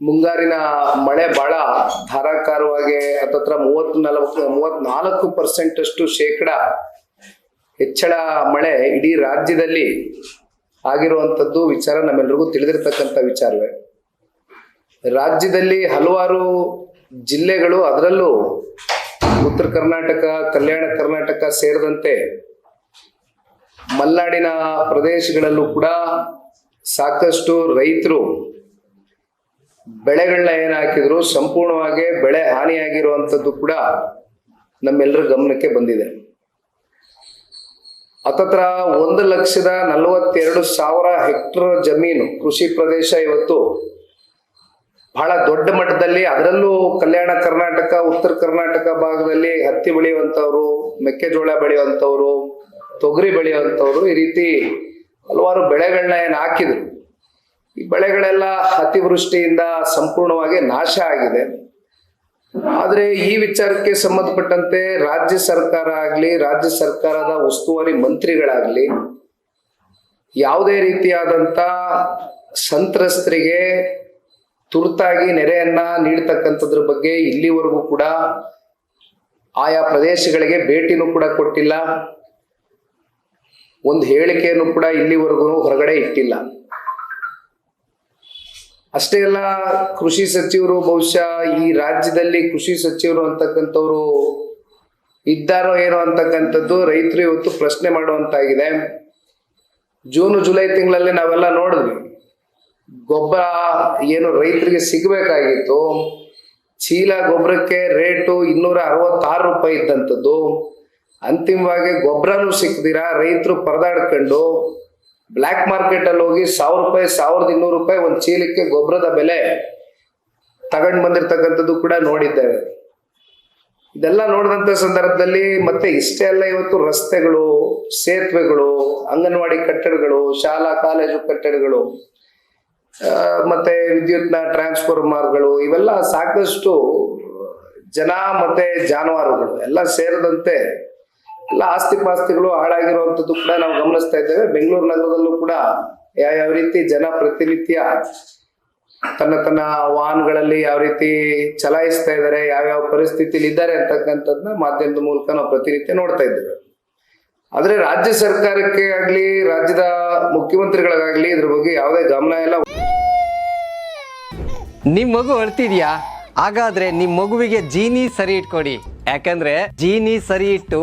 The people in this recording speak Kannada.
ಮುಂಗಾರಿನ ಮಳೆ ಬಹಳ ಧಾರಾಕಾರವಾಗಿ ಹತ್ತತ್ರ ಮೂವತ್ ನಲವತ್ತು ಮೂವತ್ನಾಲ್ಕು ಪರ್ಸೆಂಟ್ ಅಷ್ಟು ಶೇಕಡ ಹೆಚ್ಚಳ ಮಳೆ ಇಡೀ ರಾಜ್ಯದಲ್ಲಿ ಆಗಿರುವಂಥದ್ದು ವಿಚಾರ ನಮ್ಮೆಲ್ರಿಗೂ ತಿಳಿದಿರ್ತಕ್ಕಂಥ ವಿಚಾರವೇ. ರಾಜ್ಯದಲ್ಲಿ ಹಲವಾರು ಜಿಲ್ಲೆಗಳು ಅದರಲ್ಲೂ ಉತ್ತರ ಕರ್ನಾಟಕ, ಕಲ್ಯಾಣ ಕರ್ನಾಟಕ ಸೇರಿದಂತೆ ಮಲ್ನಾಡಿನ ಪ್ರದೇಶಗಳಲ್ಲೂ ಕೂಡ ಸಾಕಷ್ಟು ರೈತರು ಬೆಳೆಗಳನ್ನ ಏನ್ ಹಾಕಿದ್ರು ಸಂಪೂರ್ಣವಾಗಿ ಬೆಳೆ ಹಾನಿಯಾಗಿರುವಂಥದ್ದು ಕೂಡ ನಮ್ಮೆಲ್ಲರ ಗಮನಕ್ಕೆ ಬಂದಿದೆ. ಹತ್ತತ್ರ ಒಂದು ಲಕ್ಷದ ನಲವತ್ತೆರಡು ಸಾವಿರ ಹೆಕ್ಟರ್ ಜಮೀನು ಕೃಷಿ ಪ್ರದೇಶ ಇವತ್ತು ಬಹಳ ದೊಡ್ಡ ಮಟ್ಟದಲ್ಲಿ ಅದರಲ್ಲೂ ಕಲ್ಯಾಣ ಕರ್ನಾಟಕ, ಉತ್ತರ ಕರ್ನಾಟಕ ಭಾಗದಲ್ಲಿ ಹತ್ತಿ ಬೆಳೆಯುವಂಥವ್ರು, ಮೆಕ್ಕೆಜೋಳ ಬೆಳೆಯುವಂಥವ್ರು, ತೊಗರಿ ಬೆಳೆಯುವಂಥವ್ರು ಈ ರೀತಿ ಹಲವಾರು ಬೆಳೆಗಳನ್ನ ಏನು ಹಾಕಿದ್ರು. ಈ ಬೆಳೆಗಳೆಲ್ಲ ಅತಿವೃಷ್ಟಿಯಿಂದ ಸಂಪೂರ್ಣವಾಗಿ ನಾಶ ಆಗಿದೆ. ಆದರೆ ಈ ವಿಚಾರಕ್ಕೆ ಸಂಬಂಧಪಟ್ಟಂತೆ ರಾಜ್ಯ ಸರ್ಕಾರ ಆಗಲಿ, ರಾಜ್ಯ ಸರ್ಕಾರದ ಉಸ್ತುವಾರಿ ಮಂತ್ರಿಗಳಾಗಲಿ, ಯಾವುದೇ ರೀತಿಯಾದಂಥ ಸಂತ್ರಸ್ತರಿಗೆ ತುರ್ತಾಗಿ ನೆರೆಯನ್ನ ನೀಡ್ತಕ್ಕಂಥದ್ರ ಬಗ್ಗೆ ಇಲ್ಲಿವರೆಗೂ ಕೂಡ ಆಯಾ ಪ್ರದೇಶಗಳಿಗೆ ಭೇಟಿನೂ ಕೂಡ ಕೊಟ್ಟಿಲ್ಲ. ಒಂದು ಹೇಳಿಕೆಯನ್ನು ಕೂಡ ಇಲ್ಲಿವರೆಗೂ ಹೊರಗಡೆ ಇಟ್ಟಿಲ್ಲ. ಅಷ್ಟೇ ಅಲ್ಲ, ಕೃಷಿ ಸಚಿವರು ಬಹುಶಃ ಈ ರಾಜ್ಯದಲ್ಲಿ ಕೃಷಿ ಸಚಿವರು ಅಂತಕ್ಕಂಥವ್ರು ಇದ್ದಾರೋ ಏನೋ ಅಂತಕ್ಕಂಥದ್ದು ರೈತರು ಇವತ್ತು ಪ್ರಶ್ನೆ ಮಾಡುವಂತಾಗಿದೆ. ಜೂನ್, ಜುಲೈ ತಿಂಗಳಲ್ಲಿ ನಾವೆಲ್ಲ ನೋಡಿದ್ವಿ. ಗೊಬ್ಬರ ಏನು ರೈತರಿಗೆ ಸಿಗಬೇಕಾಗಿತ್ತು. ಚೀಲ ಗೊಬ್ಬರಕ್ಕೆ ರೇಟು ಇನ್ನೂರ ಅರವತ್ತಾರು ರೂಪಾಯಿ ಇದ್ದಂಥದ್ದು. ಅಂತಿಮವಾಗಿ ಗೊಬ್ಬರನೂ ಸಿಕ್ಕದಿರ ರೈತರು ಪರದಾಡ್ಕೊಂಡು ಬ್ಲ್ಯಾಕ್ ಮಾರ್ಕೆಟ್ ಅಲ್ಲಿ ಹೋಗಿ ಸಾವಿರ ರೂಪಾಯಿ, ಸಾವಿರದ ಇನ್ನೂರು ರೂಪಾಯಿ ಒಂದು ಚೀಲಕ್ಕೆ ಗೊಬ್ಬರದ ಬೆಲೆ ತಗೊಂಡ್ ಬಂದಿರತಕ್ಕಂಥದ್ದು ಕೂಡ ನೋಡಿದ್ದೇವೆ. ಇದೆಲ್ಲ ನೋಡಿದಂಥ ಸಂದರ್ಭದಲ್ಲಿ ಮತ್ತೆ ಇಷ್ಟೇ ಅಲ್ಲ ಇವತ್ತು ರಸ್ತೆಗಳು, ಸೇತುವೆಗಳು, ಅಂಗನವಾಡಿ ಕಟ್ಟಡಗಳು, ಶಾಲಾ, ಕಾಲೇಜು ಕಟ್ಟಡಗಳು ಮತ್ತೆ ವಿದ್ಯುತ್ನ ಟ್ರಾನ್ಸ್ಫಾರ್ಮರ್ಗಳು ಇವೆಲ್ಲ ಸಾಕಷ್ಟು ಜನ ಮತ್ತೆ ಜಾನುವಾರುಗಳು ಎಲ್ಲ ಸೇರಿದಂತೆ ಎಲ್ಲ ಆಸ್ತಿ ಪಾಸ್ತಿಗಳು ಹಾಳಾಗಿರುವಂತದ್ದು ಕೂಡ ನಾವು ಗಮನಿಸ್ತಾ ಇದ್ದೇವೆ. ಬೆಂಗಳೂರು ನಗರದಲ್ಲೂ ಕೂಡ ಯಾವ ಯಾವ ರೀತಿ ಜನ ಪ್ರತಿನಿತ್ಯ ತನ್ನ ತನ್ನ ವಾಹನಗಳಲ್ಲಿ ಯಾವ ರೀತಿ ಚಲಾಯಿಸ್ತಾ ಇದ್ದಾರೆ ಯಾವ್ಯಾವ ಪರಿಸ್ಥಿತಿಲಿ ಇದ್ದಾರೆ ಅಂತಕ್ಕಂಥದ್ನ ಮಾಧ್ಯಮದ ಮೂಲಕ ನಾವು ಪ್ರತಿನಿತ್ಯ ನೋಡ್ತಾ ಇದ್ದೇವೆ. ಆದ್ರೆ ರಾಜ್ಯ ಸರ್ಕಾರಕ್ಕೆ ಆಗ್ಲಿ, ರಾಜ್ಯದ ಮುಖ್ಯಮಂತ್ರಿಗಳಿಗಾಗ್ಲಿ ಇದ್ರ ಬಗ್ಗೆ ಯಾವುದೇ ಗಮನ ಇಲ್ಲ. ನಿಮ್ ಮಗು ಅಳ್ತಿದ್ಯಾ? ಹಾಗಾದ್ರೆ ನಿಮ್ ಮಗುವಿಗೆ ಜೀನಿ ಸರಿ ಇಟ್ಕೊಡಿ. ಯಾಕಂದ್ರೆ ಜೀನಿ ಸರಿ ಇಟ್ಟು